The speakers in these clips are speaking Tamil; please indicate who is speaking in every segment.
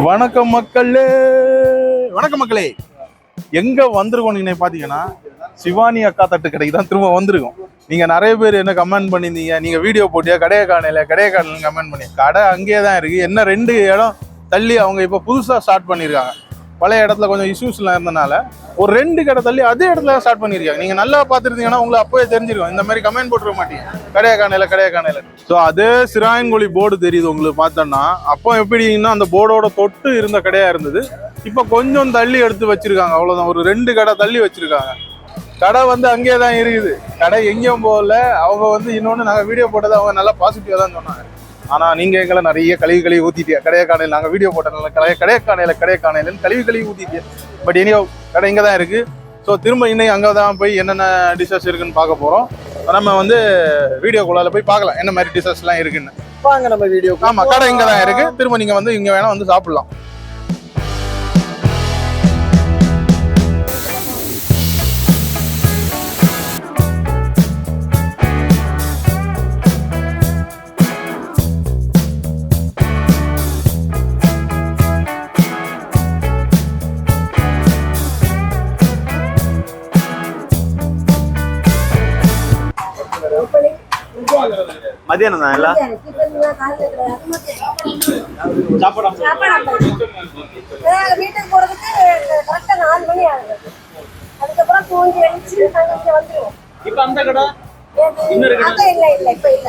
Speaker 1: வணக்கம் மக்களே. வணக்கம் மக்களே. எங்க வந்திருக்கோம் நீங்க பாத்தீங்கன்னா சிவானி அக்கா தட்டு கடைக்கு தான் திரும்ப வந்திருக்கோம். நீங்க நிறைய பேர் என்ன கமெண்ட் பண்ணியிருந்தீங்க? நீங்க வீடியோ போட்டியா? கடையை காணல கடையை காணல கமெண்ட் பண்ணி கடை அங்கேயே தான் இருக்கு. என்ன ரெண்டு இடம் தள்ளி அவங்க இப்போ புதுசா ஸ்டார்ட் பண்ணியிருக்காங்க. பழைய இடத்துல கொஞ்சம் இஷ்யூஸ்லாம் இருந்தனால ஒரு ரெண்டு கடை தள்ளி அதே இடத்துல ஸ்டார்ட் பண்ணியிருக்காங்க. நீங்கள் நல்லா பார்த்துருந்தீங்கன்னா உங்களுக்கு அப்போவே தெரிஞ்சிருக்கும். இந்த மாதிரி கமெண்ட் போட்டுருக்க மாட்டீங்க. கடையை காணையில் கடையை காணையில் ஸோ அதே சிராயங்குழி போர்டு தெரியுது உங்களுக்கு பார்த்தோன்னா அப்போ எப்படின்னா அந்த போர்டோட தொட்டு இருந்த கடையாக இருந்தது. இப்போ கொஞ்சம் தள்ளி எடுத்து வச்சிருக்காங்க. அவ்வளோதான் ஒரு ரெண்டு கடை தள்ளி வச்சுருக்காங்க. கடை வந்து அங்கேயே தான் இருக்குது. கடை எங்கேயும் போகல. அவங்க வந்து இன்னொன்று நாங்கள் வீடியோ போட்டது அவங்க நல்லா பாசிட்டிவாக தான் சொன்னாங்க. ஆனால் நீங்கள் எங்களை நிறைய கழுவி கழுவி ஊற்றிட்டியா கடையை காணையில் நாங்கள் வீடியோ போட்டனால கடைய கடையை காணையில் கடையை காணையிலன்னு கழுவி கழுவி ஊற்றிட்டியா பட் இனியோ கடை இங்கே தான் இருக்குது ஸோ திரும்ப இன்னைக்கு அங்கே தான் போய் என்னென்ன டிஷ்ஷஸ் இருக்குன்னு பார்க்க போகிறோம் நம்ம வந்து வீடியோக்குள்ளால போய் பார்க்கலாம். என்ன மாதிரி டிஷ்ஷஸ்லாம் இருக்குன்னு.
Speaker 2: வாங்க நம்ம வீடியோ
Speaker 1: ஆமாம் கடை இங்கே தான் இருக்குது திரும்ப நீங்கள் வந்து இங்கே வேணால் வந்து சாப்பிட்லாம்.
Speaker 2: மதியானம் தான் எல்லாம்
Speaker 3: வீட்டுக்கு போறதுக்கு கரெக்டா நாலு மணி ஆகுது அதுக்கப்புறம் தூங்கி எழுந்துச்சு நாங்க இங்க வந்துருவோம்
Speaker 2: இப்ப அந்த கடை
Speaker 3: ஏது? அதான் இல்ல இல்ல இப்ப இல்ல?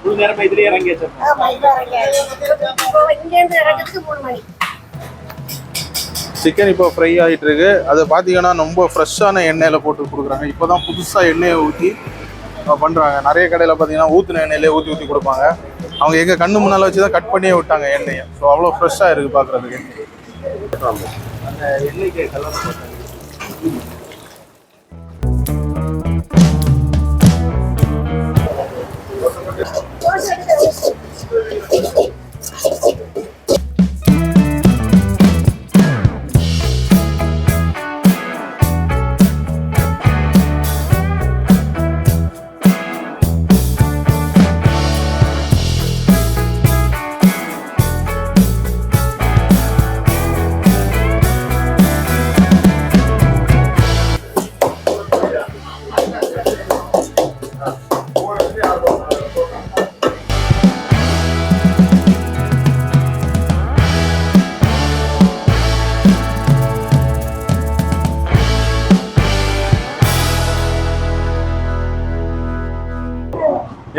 Speaker 2: முழு நேரமா இதுலயே இறங்கி வச்சிருக்கோம்
Speaker 3: ஆமா, இப்ப இறங்கியாச்சு. இங்க இருந்து இறங்கிறதுக்கு மூணு மணி
Speaker 1: சிக்கன் இப்போ ஃப்ரை ஆகிட்டு இருக்கு அதை பார்த்தீங்கன்னா ரொம்ப ஃப்ரெஷ்ஷான எண்ணெயில் போட்டு கொடுக்குறாங்க. இப்போ தான் புதுசாக எண்ணெயை ஊற்றி பண்ணுறாங்க நிறைய கடையில் பார்த்தீங்கன்னா ஊற்றின எண்ணெயிலே ஊற்றி ஊற்றி கொடுப்பாங்க. அவங்க எங்கள் கண்ணு முன்னால் வச்சு தான் கட் பண்ணியே விட்டாங்க எண்ணெயை. ஸோ அவ்வளோ ஃப்ரெஷ்ஷாக இருக்குது பார்க்குறதுக்கு
Speaker 2: அந்த எண்ணெய்க்கு கலர்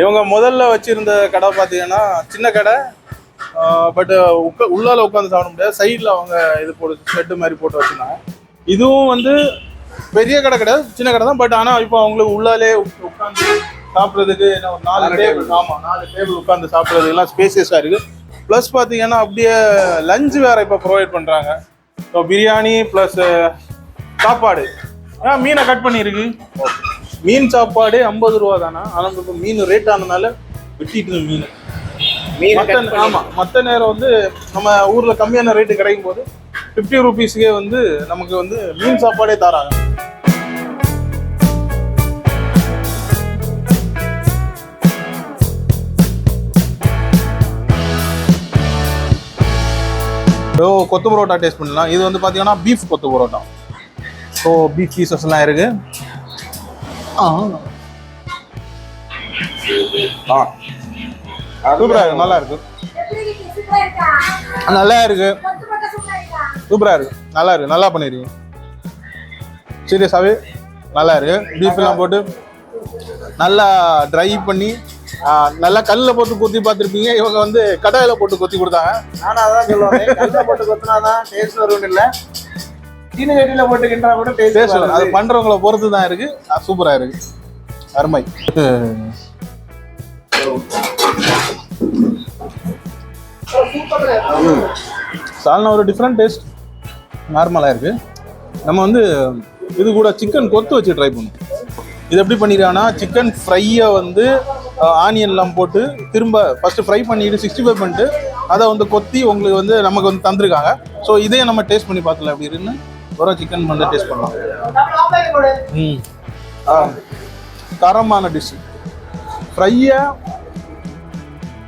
Speaker 1: இவங்க முதல்ல வச்சிருந்த கடை பார்த்தீங்கன்னா சின்ன கடை பட் உட்கா உள்ளால உட்காந்து சாப்பிட முடியாது. சைடில் அவங்க இது போட்டு ஷெட்டு மாதிரி போட்டு வச்சுருந்தாங்க. இதுவும் வந்து பெரிய கடை கிடையாது சின்ன கடை தான். பட் ஆனால் இப்போ அவங்களுக்கு உள்ளாலே உட்காந்து சாப்பிட்றதுக்கு என்ன ஒரு நாலு டேபிள் ஆமாம் நாலு டேபிள் உட்காந்து சாப்பிட்றதுக்கெல்லாம் ஸ்பேசியஸாக இருக்குது ப்ளஸ் பார்த்தீங்கன்னா அப்படியே லஞ்ச் வேறு இப்போ ப்ரொவைட் பண்ணுறாங்க ஸோ பிரியாணி ப்ளஸ் சாப்பாடு. ஆ மீனை கட் பண்ணியிருக்கு மீன் சாப்பாடு ஐம்பது ரூபா தானா? ஆனால் இப்போ மீன் ரேட் ஆனதுனால விட்டிட்டு மீன்.
Speaker 2: மீன்
Speaker 1: மத்த ஆமா மற்ற நேரம் வந்து நம்ம ஊர்ல கம்மியான ரேட்டு கிடைக்கும் போது ஃபிஃப்டி ருபீஸ்க்கே வந்து நமக்கு வந்து மீன் சாப்பாடே தராங்க. ஓ கொத்து பரோட்டா டேஸ்ட் பண்ணலாம். இது வந்து பார்த்தீங்கன்னா பீஃப் கொத்து பரோட்டா. ஸோ பீஃப் பீசஸ் எல்லாம் இருக்கு. ஆ சூப்பரா இருக்கு. நல்லா இருக்கு. நல்லா இருக்கு.
Speaker 3: சூப்பரா இருக்கு.
Speaker 1: நல்லா இருக்கு. நல்லா பண்ணிருக்கீங்க. சீரியஸாவே நல்லா இருக்கு. பீஃப் எல்லாம் போட்டு நல்லா ட்ரை பண்ணி நல்லா கல்லில் போட்டு கொத்தி பார்த்துருப்பீங்க. இவங்க வந்து கடாயில போட்டு கொத்தி கொடுத்தாங்க.
Speaker 2: நானும் அதான் சொல்லுவேன். கல்ல போட்டு கொத்தினாதான் டேஸ்ட் வரும்னு இல்லை. சீனி கட்டியில போட்டு கிண்டா கூட
Speaker 1: டேஸ்ட் அது பண்றவங்கள பொறுத்து தான் இருக்கு சூப்பரா இருக்கு. அருமை. சால்னா ஒரு டிஃப்ரெண்ட் டேஸ்ட் நார்மலாக இருக்கு. நம்ம வந்து இது கூட சிக்கன் கொத்து வச்சு ட்ரை பண்ணுவோம் இது எப்படி பண்ணிருக்காங்கன்னா சிக்கன் ஃப்ரையை வந்து ஆனியன்லாம் போட்டு திரும்ப ஃபர்ஸ்ட் ஃப்ரை பண்ணிட்டு சிக்ஸ்டி ஃபைவ் பண்ணிட்டு அதை வந்து கொத்தி உங்களுக்கு வந்து நமக்கு வந்து தந்திருக்காங்க. ஸோ இதே நம்ம டேஸ்ட் பண்ணி பார்க்கல அப்படி இருந்து ஒரு சிக்கன் வந்து டேஸ்ட் பண்ணலாம். ம். ஆ தரமான டிஷ் ஃப்ரையை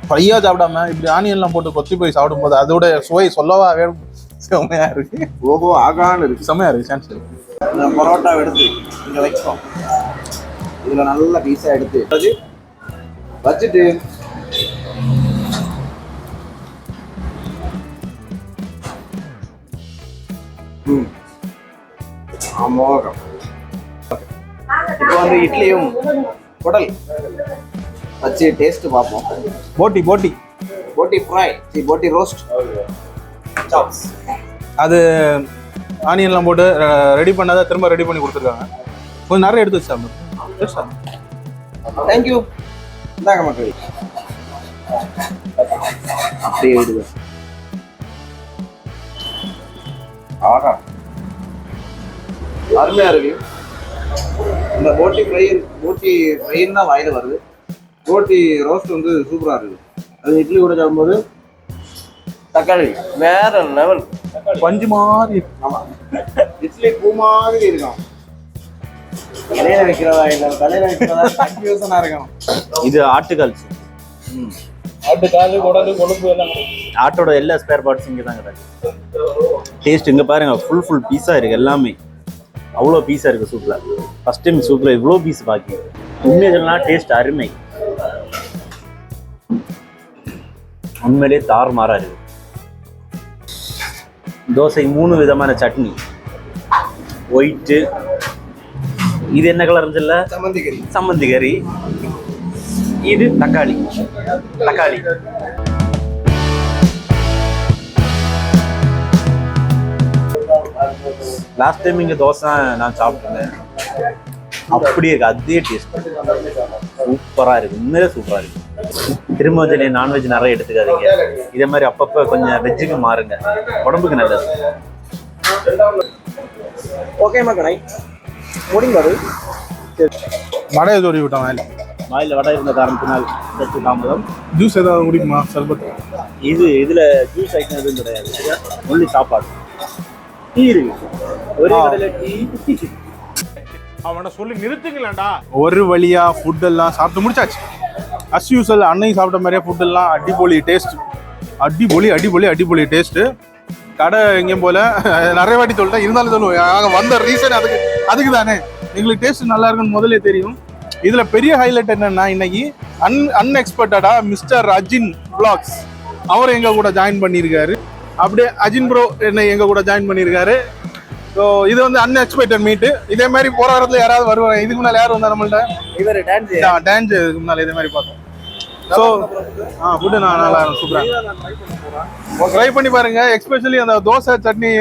Speaker 1: ஃப்ரையா சாப்பிடாம இப்படி ஆனியன்லாம் போட்டு கொத்தி போய் சாப்பிடும்போது அதோட சுவை சொல்லவா வேணும்? செம்மையா இருக்கு.
Speaker 2: ஓஹோ ஆகான்னு இருக்கு.
Speaker 1: செம்மையா இருக்கு சான்ஸ் இருக்கு.
Speaker 2: இந்த பரோட்டா எடுத்து இங்க வைக்கிறோம் இதுல நல்ல பீஸா எடுத்து. அது வச்சுட்டு அமோகம் இப்போ வந்து இட்லியும் குடல். வச்சு டேஸ்ட் பார்ப்போம்.
Speaker 1: போட்டி போட்டி.
Speaker 2: போட்டி ஃப்ரை சி போட்டி ரோஸ்ட் சாப்ஸ்
Speaker 1: அது ஆனியன்லாம் போட்டு ரெடி பண்ணாத திரும்ப ரெடி பண்ணி கொடுத்துருக்காங்க. கொஞ்சம் நிறைய எடுத்து வச்சு சாப்பிடு. சாப்பிடு
Speaker 2: தேங்க்யூ இந்தாங்க மக்கள். அப்படியே ஆகா. அருமையா இருக்கு. இந்த போட்டி ஃப்ரை போட்டி ஃப்ரைன்னு தான் வாயில வருது. போட்டி ரோஸ்ட் வந்து சூப்பரா இருக்கு. அது இட்லி கூட சாப்பிடும்போது தக்காளி வேற லெவல்
Speaker 1: பஞ்சு மாதிரி இருக்கு.
Speaker 2: ஆமா. இட்லி பூ மாதிரி இருக்கும். கடையில வைக்கிறதா இல்ல கடையில வைக்கிறதா? கன்ஃபியூசனா இருக்கும்.
Speaker 4: இது ஆட்டுக்கால் ஆட்டோட எல்லா ஸ்பேர் பார்ட்ஸ் இங்கே தான் கிடக்கு டேஸ்ட் இங்கே பாருங்க ஃபுல் ஃபுல் பீஸாக இருக்கு எல்லாமே. அவ்வளோ பீஸாக இருக்கு சூப்பில் ஃபர்ஸ்ட் டைம் சூப்பில் இவ்வளோ பீஸ் பாக்கி. உண்மையை சொல்லலாம் டேஸ்ட் அருமை. உண்மையிலே தாறுமாறா இருக்கு தோசை மூணு விதமான சட்னி. ஒயிட்டு இது என்ன கலர் இருந்துச்சுல்ல
Speaker 2: சம்மந்தி கறி
Speaker 4: சம்மந்தி கறி இது தக்காளி. தக்காளி. லாஸ்ட் டைம் இங்க தோசை நான் சாப்பிட்டேன் அப்படியே இருக்கு அதே டேஸ்ட் சூப்பரா இருக்கு உண்மையிலே சூப்பரா இருக்கு. திரும்ப வந்து நான்வெஜ் நிறைய எடுத்துக்காதீங்க. இதே மாதிரி அப்பப்போ கொஞ்சம் வெஜ்ஜுக்கு மாறுங்க. உடம்புக்கு நல்லது.
Speaker 2: ஓகே மக்களே. முடிந்தது
Speaker 1: வடையை தோறி விட்டோம் வாயில.
Speaker 4: வாயில வடை இருந்த காரணத்தினால் சற்று தாமதம்.
Speaker 1: ஜூஸ் ஏதாவது குடிக்குமா? சர்பத்.
Speaker 4: இது இதுல ஜூஸ் ஐட்டம் எதுவும் கிடையாது. ஒன்லி சாப்பாடு. டீ இருக்கு
Speaker 1: அவனை சொல்லி நிறுத்துங்களேன்டா. ஒரு வழியா ஃபுட் எல்லாம் சாப்பிட்டு முடிச்சாச்சு. அஸ் யூஸ்வல் அன்னைக்கு சாப்பிட்ட மாதிரியே ஃபுட் எல்லாம் அடிபொலி டேஸ்ட் அடிபொலி அடிபொலி அடிபொலி டேஸ்ட் கடை எங்கேயும் போல நிறைய வாட்டி சொல்லிட்டேன். இருந்தாலும் சொல்லுவேன் வந்த ரீசன் அதுக்கு அதுக்கு தானே. எங்களுக்கு டேஸ்ட் நல்லா இருக்குன்னு முதல்ல தெரியும். இதுல பெரிய ஹைலைட் என்னன்னா இன்னைக்கு அன் அன்எக்ஸ்பெக்டடா மிஸ்டர் அஜின் பிளாக்ஸ் அவர் எங்க கூட ஜாயின் பண்ணியிருக்காரு. அப்படியே அஜின் ப்ரோ என்ன எங்க கூட ஜாயின் பண்ணியிருக்காரு. ஸோ இது வந்து அன்எக்ஸ்பெக்டட் மீட்டு இதே மாதிரி போற இடத்துல யாராவது வருவாங்க. இதுக்கு முன்னால யார் வந்தா நம்மள்ட்ட?
Speaker 2: இவர் டான்ஸ்
Speaker 1: டான்ஸ் இதுக்கு முன்னால இதே மாதிரி பார்த்தோம். ஸோ ஆ ஃபுட்டு நான் நல்லா சூப்பராக ட்ரை பண்ணி பாருங்க. எஸ்பெஷலி அந்த தோசை சட்னி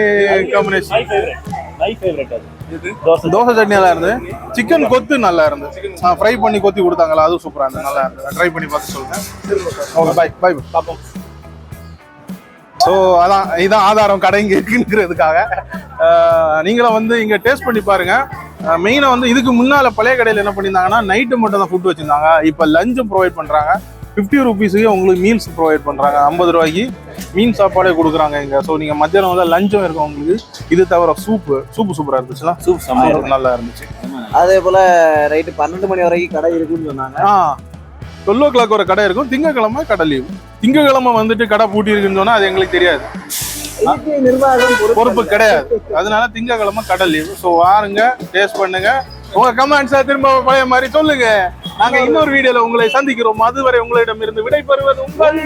Speaker 1: காம்பினேஷன்
Speaker 4: தோசை
Speaker 1: தோசை சட்னி நல்லா இருந்து சிக்கன் கொத்து நல்லா இருந்து ஃப்ரை பண்ணி கொத்தி கொடுத்தாங்களா? அதுவும் சூப்பராக இருந்தது. நல்லா இருந்தது. ட்ரை பண்ணி பார்த்து சொல்லுங்க. ஓகே பை பை பார்ப்போம் ஸோ அதான் இதான் ஆதாரம் கடை இங்கே இருக்குங்கிறதுக்காக. நீங்களும் வந்து இங்கே டேஸ்ட் பண்ணி பாருங்க. மெயினாக வந்து இதுக்கு முன்னால் பழைய கடையில் என்ன பண்ணியிருந்தாங்கன்னா நைட்டு மட்டும் தான் ஃபுட் வச்சுருந்தாங்க. இப்போ லஞ்சும் ப்ரொவைட் பண்ணுறாங்க ஃபிஃப்டி ருபீஸுக்கு உங்களுக்கு மீல்ஸ் ப்ரொவைட் பண்ணுறாங்க ஐம்பது ரூபாய்க்கு மீன் சாப்பாடே கொடுக்குறாங்க இங்கே. ஸோ நீங்கள் மத்தியானம் வந்து லஞ்சும் இருக்கும் உங்களுக்கு. இது தவிர சூப்பு சூப்பு சூப்பராக இருந்துச்சுல
Speaker 4: சூப்
Speaker 1: சூப்பர் நல்லா இருந்துச்சு.
Speaker 2: அதே போல நைட்டு பன்னெண்டு மணி வரைக்கும் கடை இருக்குன்னு சொன்னாங்க.
Speaker 1: டுவெல் ஓ கிளாக் ஒரு கடை இருக்கும். திங்கக்கிழமை கடை லீவு திங்கக்கிழமை வந்துட்டு கடை பூட்டி இருக்குன்னு சொன்னா அது எங்களுக்கு தெரியாது. பொறுப்பு கிடையாது. அதனால திங்கக்கிழமை கடை லீவு ஸோ வாருங்க டேஸ்ட் பண்ணுங்க. உங்க கமெண்ட்ஸை திரும்ப பழைய மாதிரி சொல்லுங்க. நாங்க இன்னொரு வீடியோல உங்களை சந்திக்கிறோம். அதுவரை உங்களிடம் இருந்து விடை பெறுவது உங்கள்.